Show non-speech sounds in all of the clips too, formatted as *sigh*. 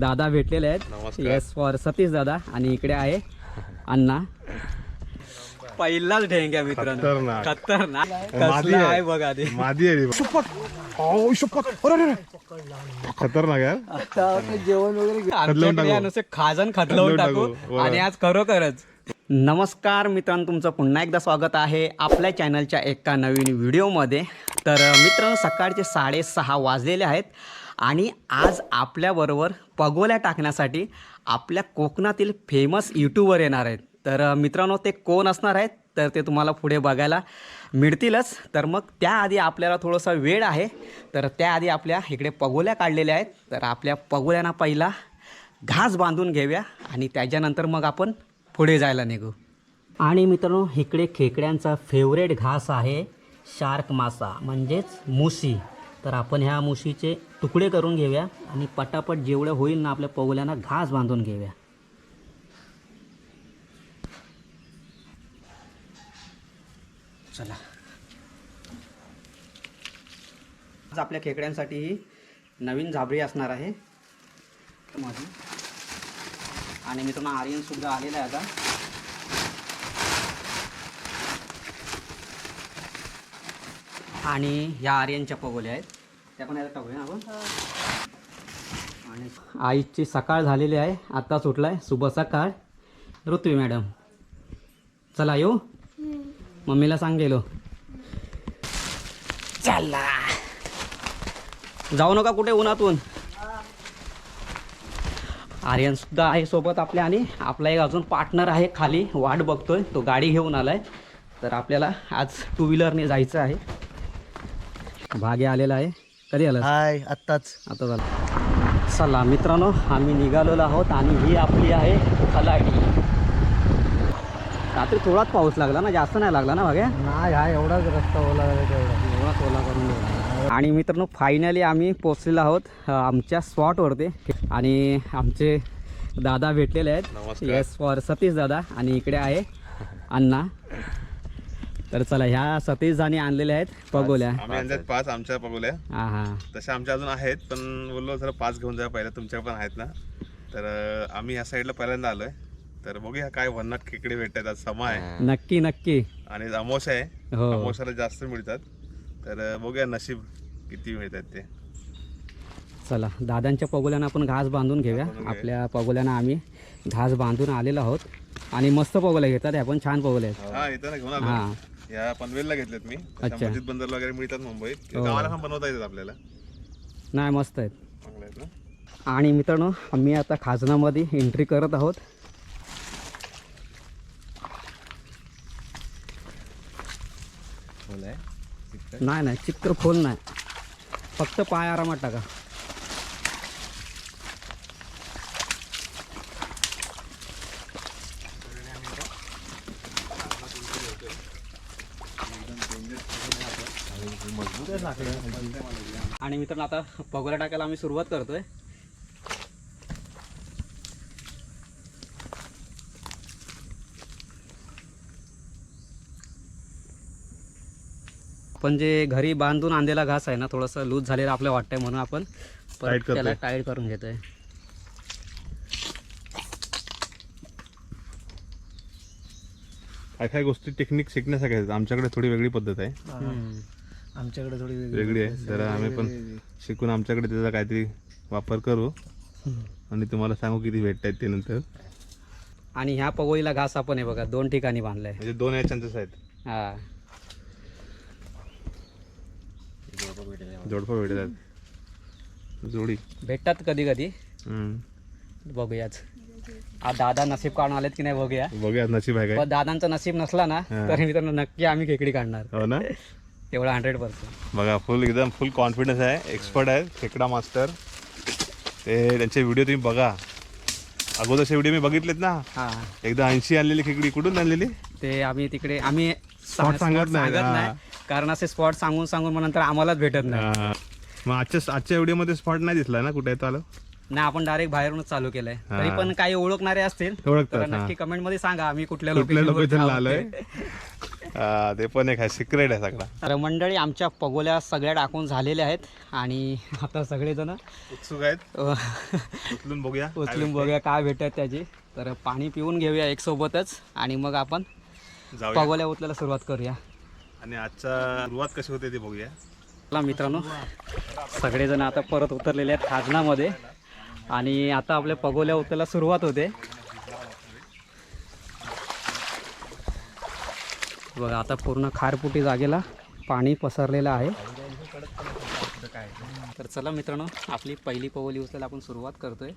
दादा भेटलेले आहेत. नमस्कार. येस फॉर सतीश दादा. आणि इकडे आहे अण्णा. पहिलाच ढेंग्या मित्रांनो. खतरनाक. कसला आहे. बघा ते. मादी आहे. खतरनाक जेवण वगैरे. नुसते खाजन टाकू. टाकू. आणि आज खरोखरच. नमस्कार मित्रांनो तुमचं पुन्हा एकदा स्वागत आहे आपल्या चॅनलच्या एका नवीन व्हिडिओमध्ये तर मित्रांनो सकाळचे साडेसहा वाजलेले आहेत. आणि आज आपल्याबरोबर पगोल्या टाकण्यासाठी आपल्या कोकणातील फेमस यूट्यूबर येणार आहेत. तर मित्रांनो ते कोण असणार आहेत तर ते तुम्हाला पुढे बघायला मिळतीलच. तर मग त्याआधी आपल्याला थोडासा वेळ आहे. तर त्याआधी आपल्या इकडे पगोल्या काढलेल्या आहेत. तर आपल्या पगोल्यांना पहिला घास बांधून घेऊया आणि त्याच्यानंतर मग आपण पुढे जायला निघू. आणि मित्रांनो इकडे खेकड्यांचा फेवरेट घास आहे शार्क मासा म्हणजेच मुशी. तर आपण ह्या मुशीचे तुकडे करून घेऊया आणि पटापट जेवढं होईल ना आपल्या पगोल्यांना घास बांधून घेऊया. चला. आज आपल्या खेकड्यांसाठी ही नवीन झाबळी असणार आहे. माझी आणि मित्रांनो आर्यन सुद्धा आलेला आहे आता. आणि ह्या आर्यनच्या पगोल्या आहेत. त्या पण याला टाकूया ना आपण आणि आईची सकाळ झालेली आहे. आता सुटला आहे शुभ सकाळ. ऋत्वी मॅडम. चला येऊ. मम्मीला सांग गेलो चला. जाऊ नका कुठे उन्हातून. आर्यन सुद्धा आहे सोबत आपल्या आणि आपला एक अजून पार्टनर आहे खाली. वाट बघतोय. तो गाडी घेऊन आलाय. तर आपल्याला आज टू व्हीलरने जायचं आहे. भाग्य आलेला आहे. कधी आला हाय आत्ताच. आता झालं. चला मित्रांनो आम्ही निघालेलो आहोत आणि ही आपली आहे खलाडी. रात्री थोडाच पाऊस लागला ना जास्त नाही लागला ना भाग्या नाही हा एवढाच रस्ता ओला आहे तेवढा. एवढा ओला करून. आणि मित्रांनो फायनली आम्ही पोचलेलो आहोत आमच्या स्पॉटवरती आणि आमचे दादा भेटलेले आहेत. नमस्कार. येस फॉर सतीश दादा. आणि इकडे आहे अण्णा. तर चला ह्या सतीश दानी आणलेल्या आहेत पगोल्या. आम्ही पाच आमच्या पगोल्या. हा हा. तसे आमच्या अजून आहेत पण बोललो जरा पाच घेऊन जा पहिल्या तुमच्या पण आहेत ना. तर अं, आम्ही या साईडला पहिल्यांदा आलोय. तर बघूया काय भन्नाट खेकडे भेटतात आज समा आहे. नक्की नक्की. आणि अमोशा आहे. हो. अमोशाला जास्त मिळतात. तर अं, बघूया नशीब किती मिळतात ते. चला दादांच्या पगोल्यांना आपण घास बांधून घेऊया. आपल्या पगोल्यांना आम्ही घास बांधून आलेलो आहोत. आणि मस्त पगोल्या घेतात ह्या पण छान पगोल्या आहेत. हा इथं ना घेऊन आलो. हा. या पनवेलला घेतलेत मी. अच्छा. मस्जिद बंदरला वगैरे मिळतात मुंबईत. हो. गावाला पण बनवता येतात आपल्याला. नाही मस्त आहेत. चांगलं आहेत ना? आणि मित्रांनो आम्ही आता खाजनामध्ये एंट्री करत आहोत. नाही नाही चित्र खोल नाही. फक्त पाय आरामात टाका. आणि मित्रांनो आता पगोला टाकायला आम्ही सुरुवात करतोय आपण जे घरी बांधून आणलेला घास आहे ना थोडंसं लूज झालेला आपल्याला वाटतंय म्हणून आपण परत. त्याला टाईट करून घेतोय काय काय गोष्टी टेक्निक शिकण्यासारख्या आमच्याकडे थोडी वेगळी पद्धत आहे. आमच्याकडे थोडी वेगळी आहे. जरा आम्ही पण शिकून आमच्याकडे त्याचा काहीतरी वापर करू. आणि तुम्हाला सांगू किती भेटत आहेत ते नंतर. आणि ह्या पगोलीला घास आपण आहे बघा दोन ठिकाणी बांधलाय. म्हणजे दोन याच्याच आहेत. हा. जोडपं भेटतात. जोडी. भेटतात कधी कधी. हम्म. बघूयाच. आ दादा नसीब काढून आलेत की नाही बघूया. बघूया नशीब आहे दादांचं नसीब नसला ना. तर मित्रांनो नक्की आम्ही खेकडी काढणार. हो ना? तेवढा हंड्रेड पर्सेंट बघा फुल एकदम फुल कॉन्फिडन्स आहे. एक्सपर्ट आहे. खेकडा मास्टर ते त्यांचे व्हिडिओ तुम्ही बघा. अगोदरचे व्हिडिओ मी बघितलेत ना? हा. एकदा ऐंशी आणलेली खेकडी. कुठून आणलेली? ते आम्ही तिकडे आम्ही Spot सांगत नाही, हा. कारण असे स्पॉट सांगून सांगून मग नंतर आम्हालाच भेटत नाही. मग आजच्या आजच्या व्हिडिओमध्ये स्पॉट नाही दिसला ना? कुठे येतो आलो? नाही आपण डायरेक्ट बाहेरूनच चालू केलंय. तरी पण काही ओळखणारे असतील ओळखतात, तर. नक्की कमेंटमध्ये सांगा आम्ही कुठल्या लोकेशनला आलोय. ते. हा, ते पण एक आहे सिक्रेट आहे सगळा. तर मंडळी आमच्या पगोल्या सगळ्या टाकून झालेल्या आहेत आणि आता सगळेजण उत्सुक आहेत. अ, उचलून बघूया उचलून बघूया काय भेटत त्याची. तर पाणी पिऊन घेऊया एक सोबतच आणि मग आपण. जाऊया. पगोल्या उचलायला सुरुवात करूया. आणि आजचा सुरुवात कशी होते ते बघूया. चला मित्रांनो सगळेजण आता परत उतरलेले आहेत खाजनामध्ये आणि आता आपल्या पगोल्या उतरला सुरुवात होते. बघा आता पूर्ण खारपुटी जागेला पाणी पसरलेलं आहे. तर चला मित्रांनो आपली पहिली पवली उचलायला आपण सुरुवात करतोय.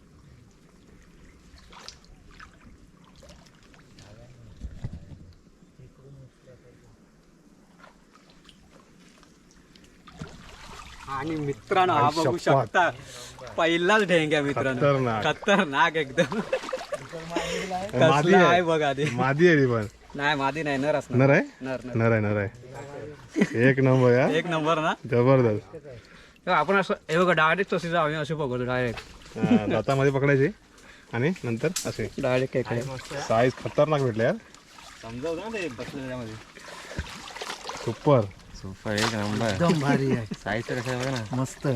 आणि मित्रांनो हा बघू शकता पहिलाच ढेंग्या मित्रांनो. खतरनाक. खतरनाक एकदम. मादी कसला आहे आहे बघा ते मादी आहे ती पण. नाही मादी नाही नर असणार. नर आहे? नर नर. नर आहे नर आहे. एक नंबर यार एक नंबर ना? जबरदस्त. तर आपण असं हे बघा डायरेक्ट जाऊ आम्ही असे बघतो डायरेक्ट हा, दातामध्ये पकडायची. आणि नंतर असे डायरेक्ट काय साईज खतरनाक भेटले यार. समजावतो ना ते सुपर सुपर एक नंबर एकदम भारी आहे साईज तर कसं आहे बघा ना मस्त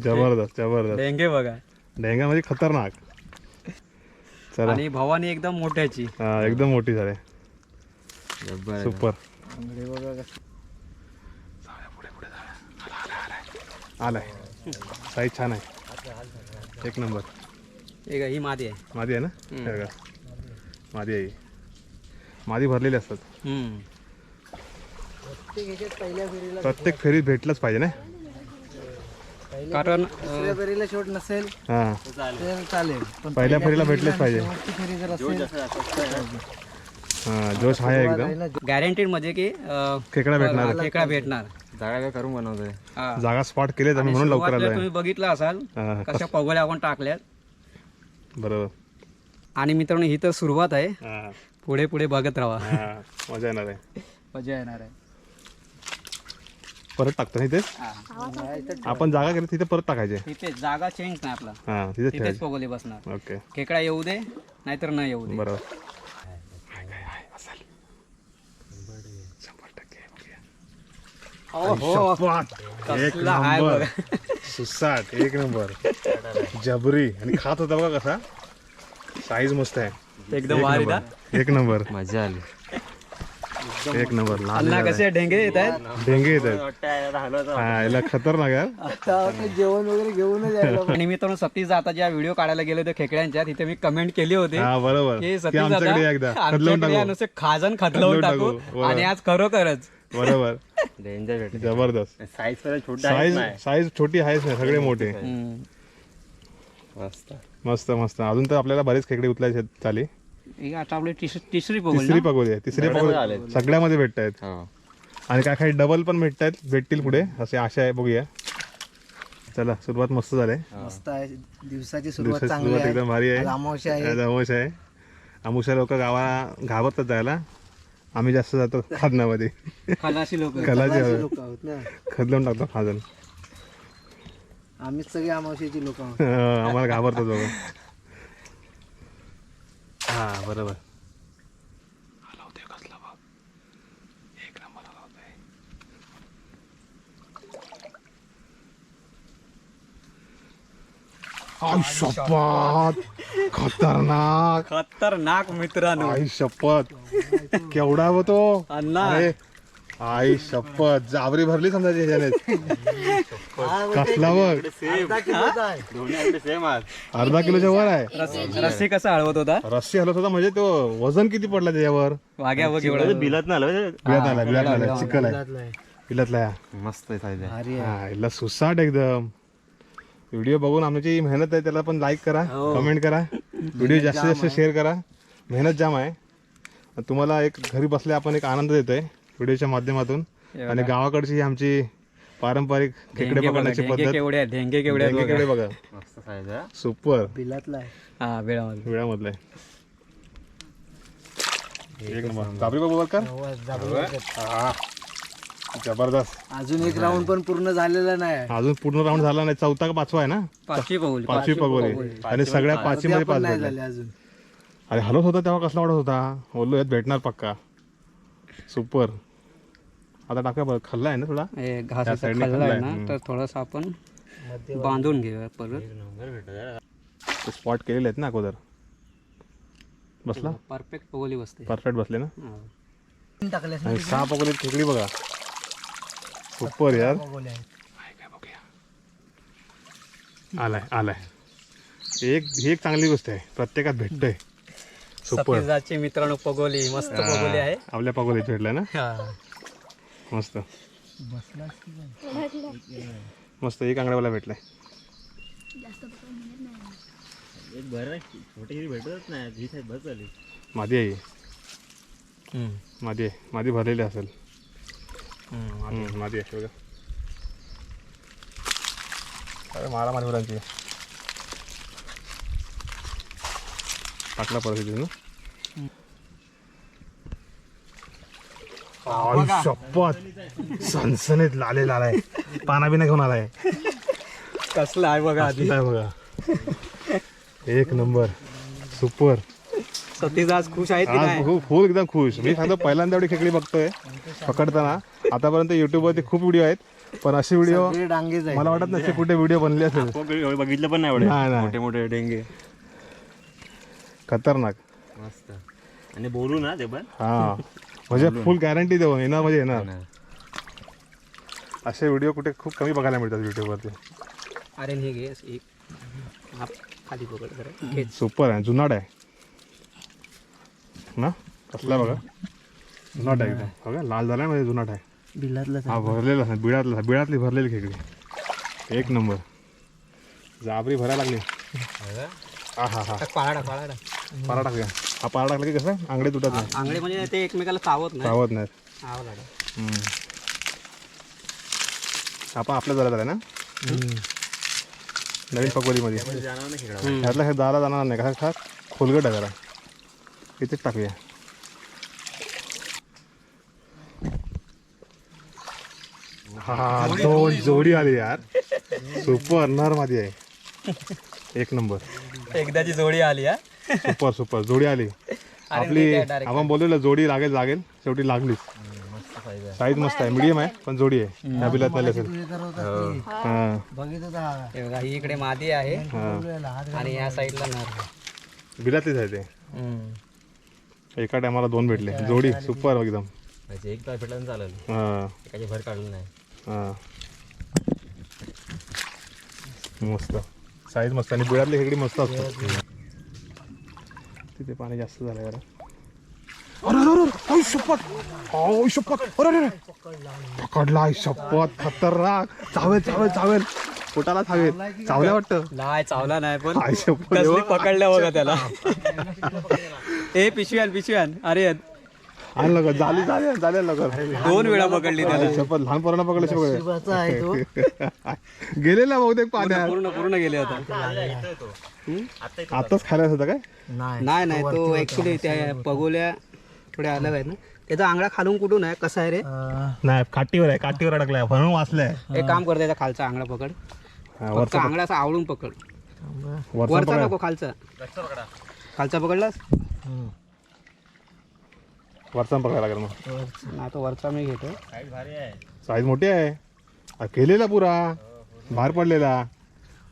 जबरदस्त जबरदस्त डेंगे बघा डेंगा म्हणजे खतरनाक चला आणि भवानी एकदम मोठ्याची हा, एकदम मोठी झाले जब्बर सुपर बघा आलाय साईज छान आहे एक नंबर एक ही मादी आहे मादी आहे ना हे बघा. मादी आहे ही. मादी भरलेली असतात हम्म. पहिल्या फेरीला प्रत्येक फेरीत भेटलंच पाहिजे ना? कारण दुसऱ्या फेरीला शॉट नसेल हा. तर चालेल. पण पहिल्या फेरीला भेटलेच पाहिजे. शेवटची फेरी जर असेल हा जोश आहे एकदम. गॅरंटीड म्हणजे की अं, खेकडा भेटणार. खेकडा भेटणार. जागा काय करून बनवतोय? हा. जागा स्पॉट केले आम्ही म्हणून लवकर सुरुवातीला आलोय. तुम्ही बघितलं असाल हा, कशा पगोल्या आपण टाकल्यात. बरोबर. आणि मित्रांनो ही तर सुरुवात आहे. हा, पुढे पुढे बघत राहा. हा, मजा येणार आहे. *laughs* मजा येणार आहे. परत टाकतो ना इथे आपण जागा केली तिथे परत टाकायचे. तिथे जागा चेंज नाही आपला. हा तिथे तिथेच ठेवायचे. पगोली बसणार. ओके. खेकडा येऊ दे नाहीतर न येऊ दे. बरोबर. शंभर टक्के बघूया. हो. शपथ. एक कसला आहे नंबर. बघा. सुसाट एक नंबर. जबरी. आणि खात होता बघा कसा? साईज मस्त आहे. एकदम एक नंबर. मजा आली. एक नंबर अण्णा कसे ढेंगे येत आहेत? डेंगे येत आहेत. हा याला खतरनाक आता जेवण वगैरे घेऊनच आणि मित्रांनो सतीश जाता ज्या व्हिडिओ काढायला गेले होते खेकड्यांच्या तिथे मी कमेंट केली होती. हा बरोबर. नुसते खाजन खतलवून टाकू. आणि आज खरोखरच. बरोबर. जबरदस्त. साईज साईज छोटी आहेच नाही सगळे मोठे. मस्त. मस्त मस्त. अजून तर आपल्याला बरेच खेकडे उचलायचे चाली. ही आता आपली तिस- तिसरी पगोल तिसरी पगोली आहे तिसरी पगोली सगळ्यामध्ये भेटत आहेत हो. आणि काय काही डबल पण भेटत आहेत भेटतील पुढे असे आशा आहे बघूया. चला सुरुवात मस्त झाली. मस्त आहे. दिवसाची सुरुवात दिवसाची चांगली सुरुवात आहे. एकदम भारी आज आहे अमावस्या आहे. आज अमावस्या आहे. अमुषा लोक गावा घाबरतात जायला. आम्ही जास्त जातो खाजनामध्ये खलाशी लोक. खलाचे लोक आहोत ना? खदलून टाकतो खाजन आम्हीच सगळे अमावस्याची लोक आहोत. *laughs* आम्हाला घाबरतात बाबा हा बरोबर. हलवते कसला बघ एक नंबर हलवते आई शपथ. खतरनाक. खतरनाक मित्रांनो. आई शपथ. केवढा हो तो? अण्णा अरे आई शपथ. जाबरी भरली समजा त्याच्याने. कसला बघ अर्धा सेम किलोच्या वर आहे. रस- रस्सी कसा हळवत होता? रस्सी हलत होता म्हणजे तो वजन किती पडला त्याच्यावर? वाघ्या बघ एवढा. बिलत ना बिलात आला बिलात आला चिकल आहे. बिलातला मस्त आहे हा सुसाट एकदम. व्हिडिओ बघून आमची मेहनत आहे त्याला पण लाईक करा कमेंट करा. व्हिडिओ जास्तीत जास्त शेअर करा. मेहनत जाम आहे. आणि तुम्हाला एक घरी बसल्या आपण एक आनंद देतोय. व्हिडिओच्या माध्यमातून. आणि गावाकडची ही आमची पारंपरिक खेकडे पकडण्याची पद्धत. ढेंगे ढेंगे बघा. सुपर बिलातला आहे. हा वेळामध्ये वेळामधलं आहे. एक नंबर. जाबरी बाबू का? आवाज दाबला. जबरदस्त. अजून एक राऊंड पण पूर्ण झालेला नाही अजून पूर्ण राऊंड झाला नाही. चौथा का पाचवा आहे ना? पाचवी पगोली पाचवी आणि सगळ्या पाचवी मध्ये पाच नाही भेटले. झाले अजून. अरे हलत होता तेव्हा कसला वाटत होता? बोललो यात भेटणार पक्का. सुपर आता टाका बरं खाल्ला आहे ना थोडा? हे घास त्या खाल्ला आहे खाल्लाय, ना. तर थोडंसं आपण बांधून घेऊया परत. स्पॉट केलेले आहेत ना अगोदर. बसला? परफेक्ट पगोली बसते. परफेक्ट बसले ना? हा. आणि सहा पकडले खेकडी बघा. सुपर यार. आलाय आलाय. एक ही एक चांगली गोष्ट आहे. प्रत्येकात भेटतंय. सुपर मित्रांनो पगोली मस्त पगोली आहे. आपल्या पगोलीत भेटलाय ना? हा. मस्त? मस्त एक आंगड्यावाला भेटलाय. एक छोटी भेटतच नाही. ही मादी आहे. ही. मादी आहे. मादी भरलेली असेल. हम्म, मादी आहे. बघा. अरे मारा मारी मुलांची. टाकला परत ना आई शपथ. सनसनीत लाले लालाय. पाना बिना घेऊन आलाय. कसलं आहे बघा आधी. आहे बघा. एक नंबर. सुपर. सतीज आज खुश आहेत की आज नाही? खूप फुल एकदम खुश. मी सांगतो पहिल्यांदा एवढी खेकडी बघतोय पकडताना. आतापर्यंत युट्यूबवरती खूप व्हिडिओ आहेत पण असे व्हिडिओ मला वाटत नाही कुठे व्हिडिओ बनले असेल. बघितलं पण नाही. मोठे मोठे डेंगे. खतरनाक. मस्त. आणि बोलू ना ते पण. हा. म्हणजे फुल गॅरंटी देऊ येणार म्हणजे येणार असे व्हिडिओ कुठे खूप कमी बघायला मिळतात युट्यूबवरती अरे हे घे एक खाली पकड सुपर आहे जुनाड आहे. ना? कसला बघा. जुनाट आहे एकदम बघा लाल झाला म्हणजे जुनाट आहे. बिलातलं हा भरलेला आहे बिळातला बिळातली भरलेली खेकडी. एक नंबर. जाबरी भरायला लागली. हा हा. हा पाळाडा पाळाडा पारा टाकूया. हा पारा टाकला की कसं? आंगडे तुटत नाही. आंगळे म्हणजे ते एकमेकाला चावत नाही. चावत नाहीत. आव लागा. हम्म. आपण आपल्या जरा झाला ना? नवीन नाही हम्म. ह्यातला हे दारा जाणार नाही. का हा खोलगट आहे जरा. इथेच टाकूया. हा दोन जोडी आली यार. सुपर नरमध्ये आहे. एक नंबर. एकदाची जोडी आली हा. Super super. जोडी आली. आपली आहे. आपण बोललेलं जोडी लागेल लागेल शेवटी लागलीच. मस्त साईज आहे. मस्त आहे मीडियम आहे पण जोडी आहे. ह्या बिलात नाही असेल तर. हा. हा. हे. बघा ही इकडे मादी आहे. आणि या साईडला नर बिलातलीच आहे ते. एका टायमाला दोन भेटले. जोडी सुपर एकदम. म्हणजे एक तास भेटला तर चालेल. हा. एकाची भर काढलं नाही. हा. मस्त. साईज मस्त. आणि बिळातली खेकडी मस्त असतात. तिथे पाणी जास्त झालं जरा. अरे अरे अरे आई शपथ. आई शपथ. अरे. पकडला आई शपथ खतरनाक. चावेल चावेल चावेल. पोटाला चावेल. चावल्या वाटतं? नाही चावला नाही पण आई शपथ. कसली पकडल्या बघा त्याला. ए पिशव्यान पिशव्यान. अरे आण लवकर झाली झाली झाले लवकर दोन वेळा पकडली त्याला. शपथ लहान पोरांना पकडले तो. गेलेला बहुतेक पाण्यात. पूर्ण पूर्ण गेले होता आताच खायला होता काय? नाही नाही नाही तो ऍक्च्युली त्या पगोल्या थोड्या अलग आहेत ना. त्याचा आंगळा खालून कुठून आहे? कसा आहे रे? नाही काठीवर आहे काठीवर अडकलाय. म्हणून वाचलाय. एक काम कर त्याचा खालचा आंगळा पकड. वरचा आंगळा असा आवळून पकड. वरचा नको खालचा. खालचा पकडलास? वरचा पकडायला लागेल मग. वरचं. नाही तो वरचा मी घेतो. साईज भारी आहे. साईज मोठी आहे. केलेला पुरा. बाहेर पडलेला.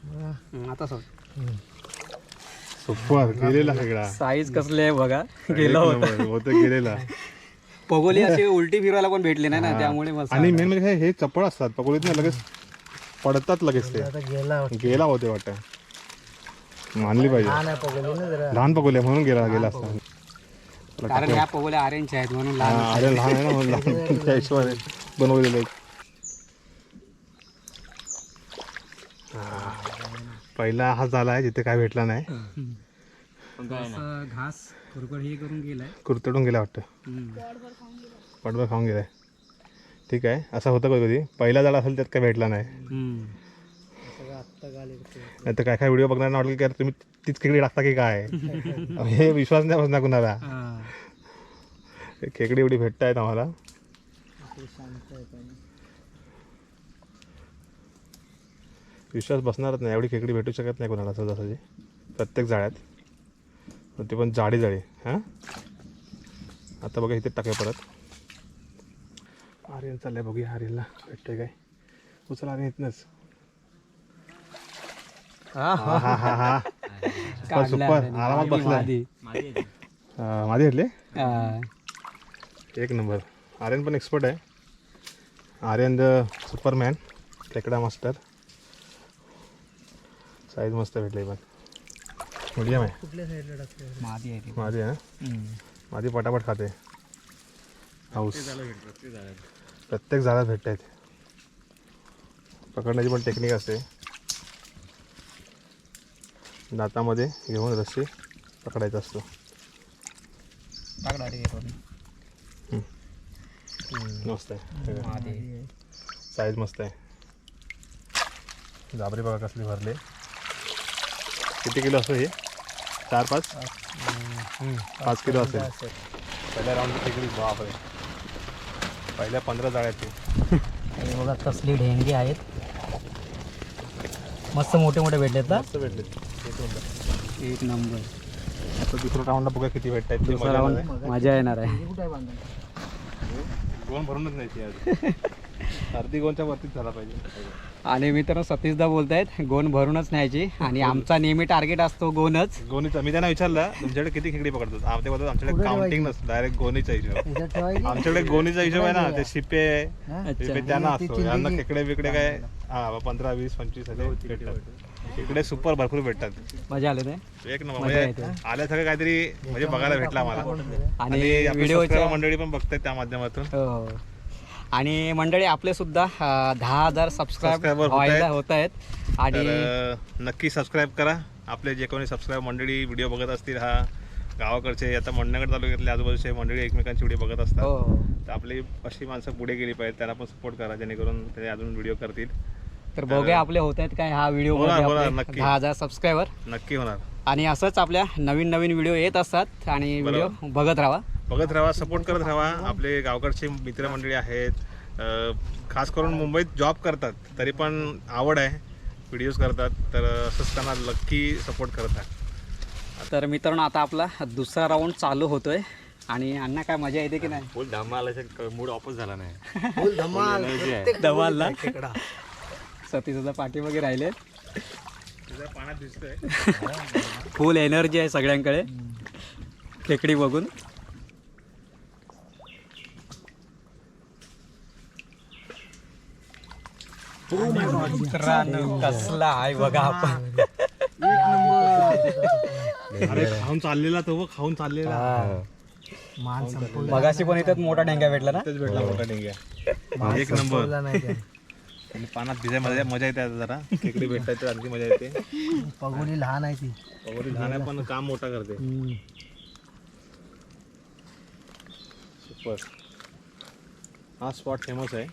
हं, आता सोड सुपर गेलेला सगळा. साईज कसले आहे बघा. गेला होतं. गेलेला. पगोली अशी उलटी फिरवायला पण भेटली नाही ना त्यामुळे आणि मेन म्हणजे हे- हे चपळ असतात. पकोलीत ना लगेच पडतात लगेच ते. आता गेला गेला होते वाटतं. मानली पाहिजे. हा लहान पकोले म्हणून गेला गेला असता. कारण पगोल्या ऑरेंज आहेत म्हणून लहान हा, अरे लहान आहे ना म्हणून लहान *laughs* त्या हिशोबाने बनवलेले आहेत. हा. पहिला हा झाला आहे जिथे काय भेटला नाही. असं घास कुरकुर हे करून गेलाय. कुरतडून गेला वाटतं. पटभर खाऊन गेलाय. ठीक आहे असं होतं कधी कधी. पहिला झाड असेल त्यात काय भेटला नाही. नाही तर काय काय व्हिडिओ बघणार वाटलं की तुम्ही तीच खेकडी टाकता की काय? *laughs* हे विश्वास नाही बसणार कुणाला. हे. खेकडी एवढी भेटत आहेत आम्हाला. विश्वास बसणारच नाही. एवढी खेकडी भेटू शकत नाही कोणाला सहजासहजी. प्रत्येक जाळ्यात. ते पण जाडी जाळी. हां? आता बघा इथे टाकूया परत. आर्यन चाललंय बघूया. आर्यनला भेटतोय काय? उचल आर्यन इथनच. हा हा हा हा. *laughs* सुपर. आरामात मादी. माझी. हा, घेतले. एक नंबर. आर्यन पण एक्सपर्ट आहे. Aryan the superman. खेकडा मास्टर. साईज मस्त भेटली पण. मीडियम आहे. मादी. माझी आहे. माझी पटापट खाते. हाऊस झालं भेट प्रत्येक झालं प्रत्येक झाडात भेटत आहेत पकडण्याची पण टेक्निक असते. दातामध्ये घेऊन रस्सी पकडायचा असतो. मस्त आहे. साईज मस्त आहे. जाबरी बघा कसली भरले. किती किलो असतो हे? चार पाच? पाच. किलो असेल. पहिल्या राऊंड खेकडी बापरे. पहिल्या पंधरा जाळ्यात ते. बघा कसली ढेंगे आहेत. मस्त मोठे मोठे भेटलेत ना? मस्त भेटले एक नंबर. आता दुसऱ्या राऊंडला बघा किती भेटत आहेत दुसरा राऊंड मजा येणार आहे. आहे गोन भरूनच नाही आज. अर्धी गोनच्या वरतीच झाला पाहिजे. आणि मित्रांनो सतीशदा बोलतायत गोन भरूनच न्यायची. आणि आमचा नेहमी टार्गेट असतो गोनच गोनीचा. मी त्यांना विचारलं तुमच्याकडे किती खेकडी पकडतात आ- ते बोलतात आमच्याकडे काउंटिंग नसतं डायरेक्ट गोनीचा हिशोब. आमच्याकडे गोनीचा हिशोब आहे ना ते शिपे? शिपे त्यांना ती असतो. यांना खेकडे बिकडे काय? हा पंधरा वीस पंचवीस भेटतात. खेकडे सुपर भरपूर भेटतात. मजा आले ते. एक नंबर. म्हणजे आल्या सगळं काहीतरी म्हणजे बघायला भेटलं आम्हाला. आणि आणि आपले व्हिडिओच्या subscriber मंडळी पण बघतात त्या माध्यमातून. हो. आणि मंडळी आपले सुद्धा अं, दहा हजार सबस्क्राईब Subscriber होत व्हायला आहेत. होत आहेत. आणि तर अं, नक्की सबस्क्राईब करा. आपले जे कोणी सबस्क्राईब मंडळी व्हिडिओ बघत असतील हा गावाकडचे आता मंडणगड तालुक्यातले आजूबाजूचे मंडळी एकमेकांची व्हिडिओ बघत असतात. हो. तर आपली अशी माणसं पुढे गेली पाहिजे त्यांना पण सपोर्ट करा जेणेकरून ते अजून व्हिडिओ करतील. तर बघूया आपले होत आहेत काय हा व्हिडिओ होणार, होणार, नक्की. दहा हजार सबस्क्रायबर नक्की होणार. आणि असंच आपल्या नवीन नवीन व्हिडिओ येत असतात आणि व्हिडिओ बघत राहा. बघत राहा सपोर्ट करत राहा. आपले गावकडचे मित्रमंडळी आहेत. अं, खास करून मुंबईत जॉब करतात तरी पण आवड आहे. व्हिडिओज करतात तर असंच त्यांना नक्की सपोर्ट करत राहा. तर मित्रांनो आता आपला दुसरा राऊंड चालू होतोय. आणि अण्णा काय मजा येते की नाही? फुल धम्मा आल्याच्या मूड ऑफच झाला नाही. फुल धमाल. प्रत्येक धमाल ना? खेकडा सतीचा पाठी वगैरे राहिले. तुझ्या पाण्यात दिसतोय. फुल एनर्जी आहे सगळ्यांकडे. खेकडी बघून. मित्रांनो, कसला आहे बघा आपण. अरे खाऊन चाललेला तो खाऊन चाललेला. मगाशी पण इथं मोठा डेंगा भेटला ना? तेच भेटला मोठा डेंग्या एक नंबर. आणि पाण्यात भिजाय मजा मजा येते आता जरा. खेकडी भेटतात तर आणखी मजा येते. पगोली लहान आहे ती. पगोरी लहान आहे पण काम मोठा करते. सुपर हा स्पॉट फेमस आहे.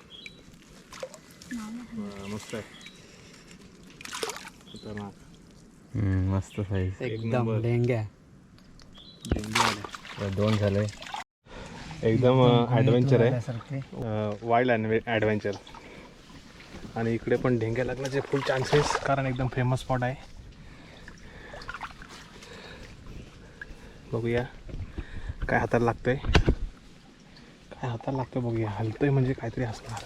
मस्त आहे. खतरनाक. मस्त साईज एकदम डेंग्या दोन झाले. एकदम ॲडव्हेंचर आहे. सारखे वाईल्ड ॲडव्हेंचर आणि इकडे पण ढेंग्या लागण्याचे फुल चान्सेस कारण एकदम फेमस स्पॉट आहे. बघूया काय हाताला लागतंय. काय हाताला लागतं बघूया. हलतंय म्हणजे काहीतरी असणार.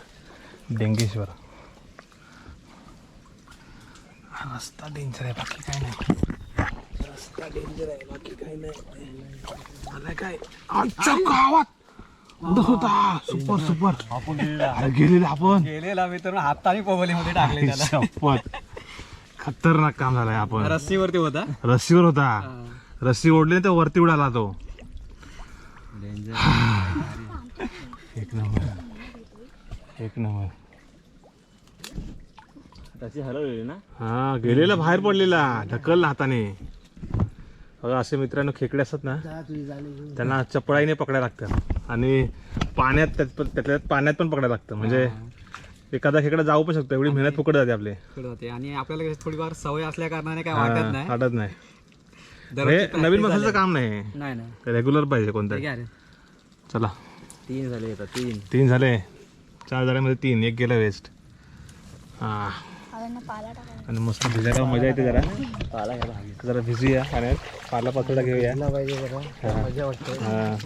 डेंगेश्वर. हा रस्ता डेंजर आहे बाकी काय नाही. रस्ता डेंजर आहे बाकी काय नाही. मला काय आजच्या गावात होता सुपर सुपर अरे गेलेले आपण. गेलेला मित्रांनो हाताने पवलीमध्ये टाकले त्याला. शपथ. खतरनाक काम झालंय आपण. रस्सीवरती होता? रस्सीवर होता. रस्सी ओढली तर वरती उडाला तो. एक नंबर. एक नंबर. त्याची हलवलेली ना? हा गेलेला बाहेर पडलेला. ढकलला हाताने. बघा असे मित्रांनो खेकडे असतात ना. त्यांना चपळाईने पकडायला लागतं. आणि पाण्यात त्यात त्यातल्या पाण्यात पण पकडायला लागतं. म्हणजे एखादा खेकडा जाऊ पण शकतो. एवढी मेहनत पकड जाते आपले. होते आणि आपल्याला कशी थोडीफार सवय असल्या कारणाने काय हा, वाटत नाही. वाटत नाही. दररोजची हे practice नवीन मसाल्याचं. काम नाही. नाही नाही. रेग्युलर पाहिजे कोणतं. हे रे. चला. तीन झाले तीन. तीन झाले. चार झाल्यामध्ये तीन. एक गेलं वेस्ट हा. आणि मस्त भिजायला मजा येते जरा. पाला घ्यायला हवी जरा भिजूया. पाण्यात पाला पाचोडा घेऊया पाला पाहिजे जरा. मजा वाटते. हा.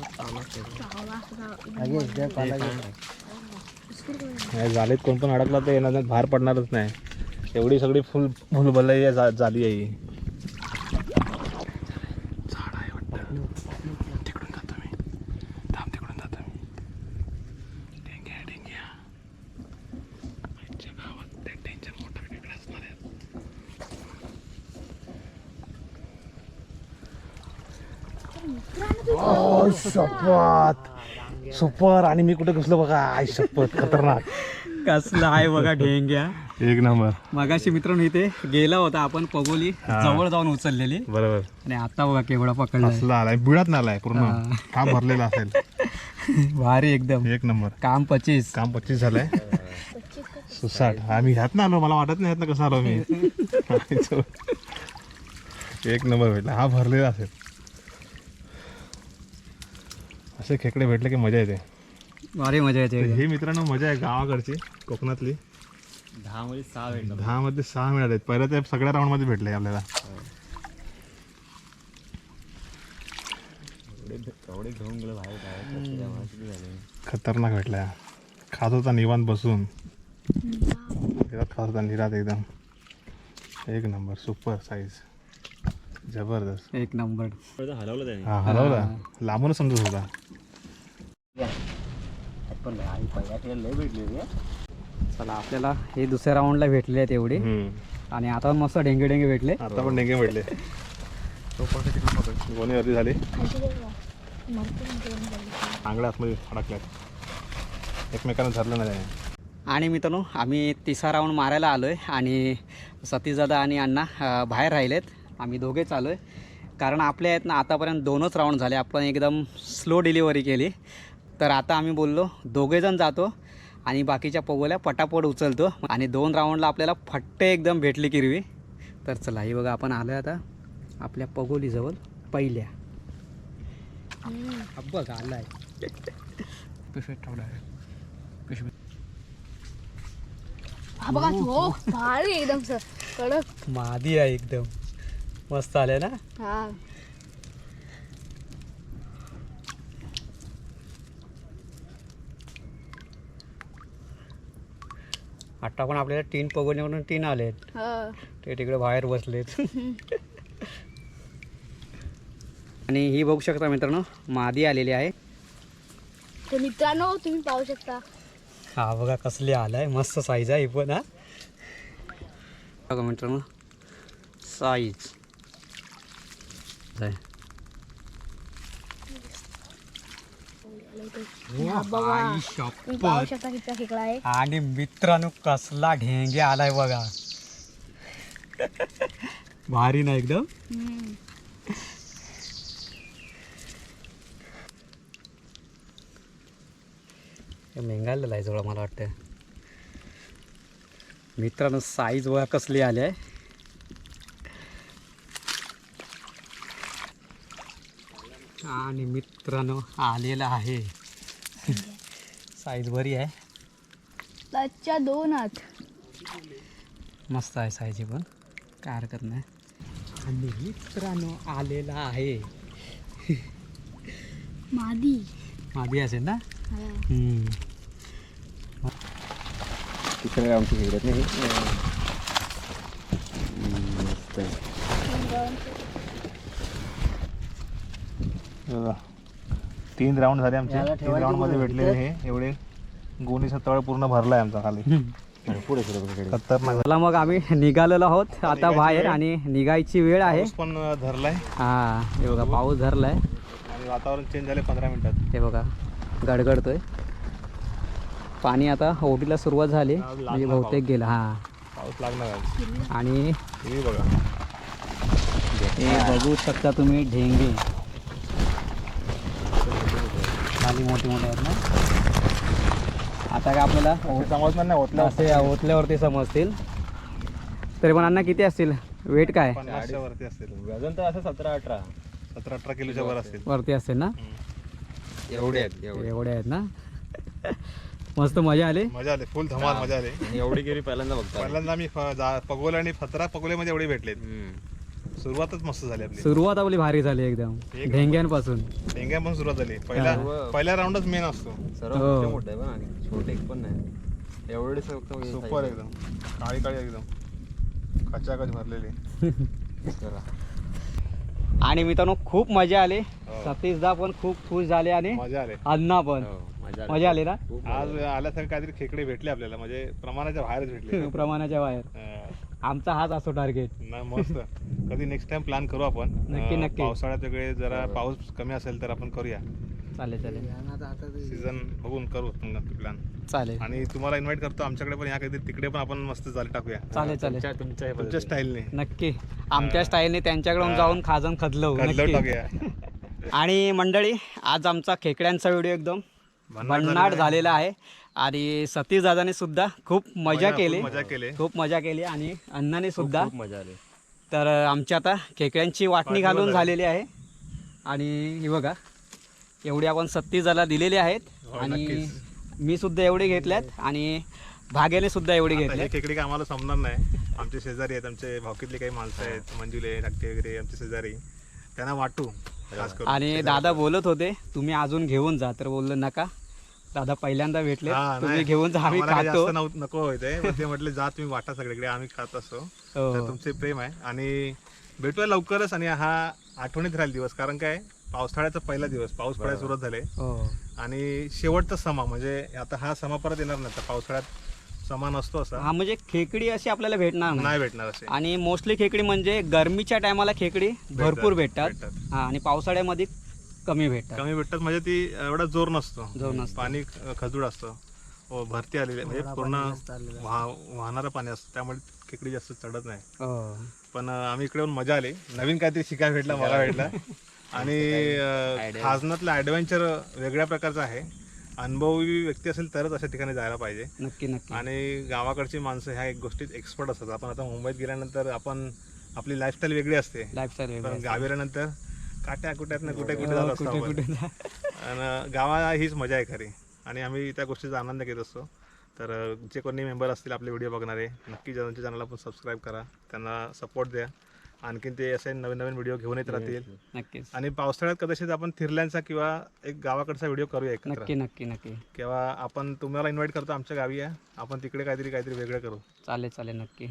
लगेच द्या पाला घे. नाही झालीत कोण पण अडकला तर येणार नाही बाहेर पडणारच नाही. एवढी सगळी फुल फुल भलाई आहे जा- झाली आहे ही. झाड आहे वाटतं. तिकडून जातो मी थांब तिकडून जातो मी डेंग्या डेंग्या आजच्या गावात ते टेन्शन मोठं वेगळं असणार आहे ओ, शपथ. सुपर. आणि मी कुठे घुसलो बघा. आय शपथ. खतरनाक. कसला आहे बघा ढेंग्या. एक नंबर. मगाशी मित्रांनो इथे गेला होता आपण पगोली. जवळ जाऊन उचललेली. बरोबर. आणि आता बघा केवढा पकडला आलाय. बिळात नालाय पूर्ण. काम भरलेला असेल. *laughs* भारी एकदम. एक नंबर. काम पचीस. काम पच्चीस झालंय. सुसाट. आम्ही ह्यात ना आलो. मला वाटत नाही ह्यात ना कसं आलो मी. *laughs* *laughs* एक नंबर भेटला हा भरलेला असेल. असे खेकडे भेटले की मजा येते. भारी मजा येते तर. ही मित्रांनो मजा आहे गावाकडची कोकणातली. दहा मध्ये सहा भेटला दहा मध्ये सहा मिळाले पहिल्या त्या सगळ्या राऊंडमध्ये भेटले आपल्याला. एवढे एवढे घेऊन गेलो बाहेर खतरनाक भेटला खात होता निवांत बसून. निरात खात होता निरात एकदम. एक नंबर सुपर साईज जबरदस्त. एक नंबर. थोडं हलवलं त्याने. हा हलवला. लांबूनच समजत होता. पण आई पहिल्या लय भेटली रे चला आपल्याला हे दुसऱ्या राऊंडला भेटले आहेत एवढे. आणि आता मस्त डेंगे डेंगे भेटले. आता पण डेंगे भेटले. गोणी अर्धी झाली. आंगड्या आतमध्ये अडकल्यात. एकमेकांना धरलं नाही. आणि मित्रांनो आम्ही तिसरा राऊंड मारायला आलो आहे आणि सतीशदादा आणि अण्णा बाहेर राहिलेत. आम्ही दोघेच आलो आहे कारण आपल्या आहेत ना आतापर्यंत दोनच राऊंड झाले. आपण एकदम स्लो डिलिव्हरी केली. तर आता आम्ही बोललो दोघेजण जातो आणि बाकीच्या पगोल्या पटापट उचलतो. आणि दोन राऊंडला आपल्याला फट्टे एकदम भेटली किरवी. तर चला ही बघा आपण आलो आता आपल्या पगोलीजवळ पहिल्या. बघ आला आहे पिशवीत. ठेवला हा बघा हो एकदम सर. कडक. मादी आहे एकदम. मस्त आले ना? हा. आता पण आपल्याला तीन पगोण्यावरून तीन आलेत. हा. ते तिकडे बाहेर बसलेत. *laughs* आणि ही बघू शकता मित्रांनो मादी आलेली आहे. तर मित्रांनो तुम्ही पाहू शकता. हा बघा कसली आलाय. मस्त साईज आहे ही पण हा. बघा मित्रांनो साईज बघा तुम्ही पाहू शकता किती खेकडा आहे आणि मित्रांनो कसला ढेंगे आलाय बघा भारी ना एकदम हम्म. हे मेंगायला आहे जवळ मला वाटतं मित्रांनो साईज बघा कसली आली आहे आणि मित्रांनो आलेला आहे. साईज बरी आहे? त्याच्या दोन हात मस्त आहे साईज पण. काय हरकत नाही. आणि मित्रांनो आलेला आहे. मादी. मादी असेल ना? हा. तिकडे आमची नाही. तीन राऊंड झाले आमचे. तीन राऊंडमध्ये कुठं? भेटले हे. एवढे गोणीचा तळ पूर्ण भरलाय आमचा खाली. पुढे खतरनाक. चला मग आम्ही निघालेलो आहोत. आता बाहेर. आणि निघायची वेळ आहे. पाऊस पण धरलाय. हा हे बघा पाऊस धरलाय. आणि वातावरण चेंज झाले पंधरा मिनिटात. हे बघा गडगडतोय. पाणी आता ओढीला सुरुवात झाली. म्हणजे बहुतेक गेला हा. पाऊस लागणार आणि हे बघा. हे बघू शकता तुम्ही ढेंगे. खाली मोठे मोठे आहेत ना. आता काय आपल्याला समजणार नाही होत असे ओतल्यावरती समजतील. तरी पण अण्णा किती असतील? वेट काय? पन्नासच्या वरती असतील. वजन तर असं सतरा अठरा. सतरा अठरा किलोच्या वर असतील. वरती असतील ना? एवढे आहेत एवढे. एवढे आहेत ना? मस्त मजा आली. मजा आली फुल धमाल मजा आली. एवढी गिरी पहिल्यांदा बघता पहिल्यांदा जा- पगोले आणि फतरा पगोले मध्ये एवढे भेटलेत. सुरुवातच मस्त झाली आपली. सुरुवात आपली भारी झाली एकदम. एक ढेंग्यांपासून डेंग्या पण सुरुवात झाली. पहिला पहिला राऊंडच मेन असतो. सर्व हो. मोठे मोठे आहे पण आणि छोटे एक पण नाही. एवढे फक्त म्हणजे सुपर size एकदम. काळी काळी एकदम. खचाखच भरलेली. आणि मित्रांनो खूप मजा आली. हो. सतीशदा पण खूप खुश झाले आणि मजा आले. अण्णा पण. हो, मजा आली. मजा आली ना? खूप आज आल्यासारखे काहीतरी खेकडे भेटले आपल्याला म्हणजे प्रमाणाच्या बाहेरच भेटले. *laughs* प्रमाणाच्या बाहेर. अं, आमचा हाच असतो टार्गेट ना मस्त. कधी नेक्स्ट टाइम प्लॅन करू आपण. नक्की, नक्की. पावसाळ्यात वगैरे जरा पाऊस कमी असेल तर आपण करूया. चालेल चालेल. सीझन बघून करू नक्की प्लॅन चालेल. आणि तुम्हाला इन्व्हाइट करतो आमच्याकडे पण या कधी तिकडे पण आपण मस्त जाल टाकूया. चालेल चालेल. तुमच्या स्टाईलने नक्की. आमच्या स्टाईलने त्यांच्याकडून जाऊन खाजन खदलो टाकूया. *laughs* आणि मंडळी आज आमचा खेकड्यांचा व्हिडिओ एकदम भन्नाट झालेला आहे. आणि सतीश दादाने सुद्धा खूप मजा केली. मजा केली. खूप मजा केली आणि अण्णाने सुद्धा. खूप मजा आली. तर आमची आता खेकड्यांची वाटणी घालून झालेली आहे. आणि ही बघा एवढी आपण सत्तीसाला दिलेली आहेत. हो, आणि. मी सुद्धा एवढी घेतल्यात आणि भाग्याने सुद्धा एवढी हे घेतल्यात. खेकडे काय आम्हाला समजणार नाही. आमचे शेजारी आहेत आमचे भावकीतले काही माणसं आहेत मंजुले धाकटे वगैरे आमचे शेजारी. त्यांना वाटू. आणि दादा बोलत होते तुम्ही अजून घेऊन जा. तर बोललो नका. दादा पहिल्यांदा भेटले. हा, तुम्ही नाही. घेऊन जा आम्ही आम्हाला काही खातो. जास्त नव्ह- नको होते. ते म्हटले जा तुम्ही वाटा सगळीकडे आम्ही खात असतो. तर हो. तुमचे प्रेम आहे. आणि भेटूया लवकरच आणि हा आठवणीत राहील दिवस. कारण काय पावसाळ्याचा पहिला दिवस. पाऊस पडायला सुरुवात झाले. हो. आणि शेवटचा समा म्हणजे आता हा समा परत येणार नाही. आता पावसाळ्यात समा नसतो असा. हा म्हणजे खेकडी अशी आपल्याला भेटणार नाही. नाही भेटणार असे आणि मोस्टली खेकडी म्हणजे गरमीच्या टायमाला खेकडी भरपूर भेटतात. भेटतात. हा आणि पावसाळ्यामध्ये कमी भेटतात. कमी भेटतात. म्हणजे ती एवढा जोर नसतो. जोर नसतो. पाणी खजूड असतं. हो भरती आलेली आहे. म्हणजे पूर्ण वाह- वाहणारं पाणी असतं. त्यामुळे खेकडी जास्त चढत नाही. हो. पण अ, आम्ही इकडे येऊन मजा आली. नवीन काहीतरी शिकायला भेटलं मला *laughs* भेटलं. आणि अ, खाजनातलं ॲडव्हेंचर वेगळ्या प्रकारचं आहे. अनुभवी व्यक्ती असेल तरच अशा ठिकाणी जायला पाहिजे. नक्की नक्की. आणि गावाकडची माणसं ह्या एक गोष्टीत एक्सपर्ट असतात. आपण आता मुंबईत गेल्यानंतर आपण आपली लाईफस्टाईल वेगळी असते. लाईफस्टाईल पण वेगळी गावी आल्यानंतर काट्या कुट्यात कुठे कुठे हो, जात असतो आपण. कुठे जा. आणि गावा हीच मजा आहे खरी. आणि आम्ही त्या गोष्टीचा आनंद घेत असतो. तर अ, जे कोणी मेंबर असतील आपले व्हिडिओ बघणारे नक्की त्यांच्या चॅनलला पण सबस्क्राईब करा. त्यांना सपोर्ट द्या. आणखीन ते असे नवीन नवीन व्हिडिओ घेऊन येत राहतील. नक्कीच. आणि पावसाळ्यात कदाचित आपण थिरल्यांचा किंवा एक गावाकडचा व्हिडिओ करूया एकत्र. नक्की नक्की नक्की. किंवा आपण तुम्हाला इन्व्हाइट करतो आमच्या गावी या. आपण तिकडे काहीतरी काहीतरी वेगळं करू. चालेल चालेल नक्की.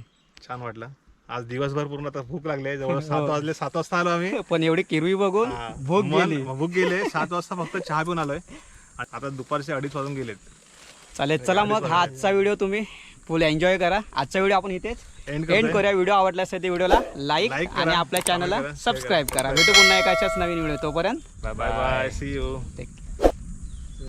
छान वाटलं. आज दिवसभर पूर्ण आता भूक लागली जवळ *laughs* सात वाजले सात वाजता आलो आम्ही. *laughs* पण एवढी किरवी बघून हा, भूक गेली. भूक गेले सात *laughs* वाजता फक्त चहा पिऊन आलोय. आता दुपारचे अडीच वाजून गेलेत. चालेल चला मग हा आजचा व्हिडिओ तुम्ही फुल एन्जॉय करा. आजचा व्हिडिओ आपण इथेच एंड. करूया. व्हिडिओ आवडला असेल तर व्हिडिओला लाईक आणि आपल्या चॅनलला सबस्क्राईब करा. भेटू पुन्हा एका अशाच नवीन व्हिडिओ तोपर्यंत. Bye bye see you